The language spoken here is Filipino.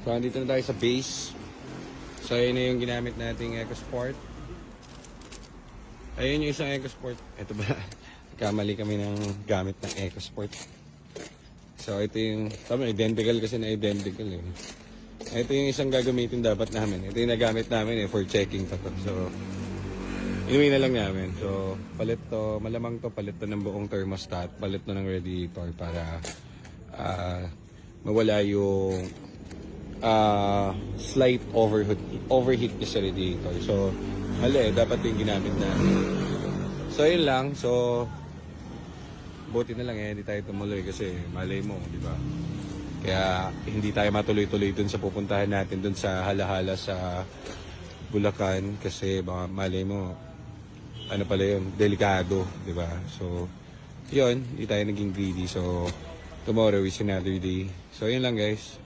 So, andito na tayo sa base. So, ayun na yung ginamit nating EcoSport. Ayun yung isang EcoSport. Ito ba? Kamali kami ng gamit ng EcoSport. So, ito yung, tama, identical kasi na identical eh. Ito yung isang gagamitin dapat namin. Ito yung nagamit namin eh for checking pa to. So, inuwi na lang namin. So, palit to, malamang to, palit to ng buong thermostat, palit to ng radiator para ah, mawala yung ah, slight overheat, overheat niya sa radiator. So, mali eh, dapat yung ginamit namin. So, yun lang. So, buti na lang eh, hindi tayo tumuloy kasi malay mo, di ba? Kaya hindi tayo matuloy-tuloy dun sa pupuntahan natin dun sa halahala sa Bulacan kasi baka malay mo ano pala yun, delikado, di ba? So, yun, hindi tayo naging greedy. So, tomorrow is another day. So, yun lang guys.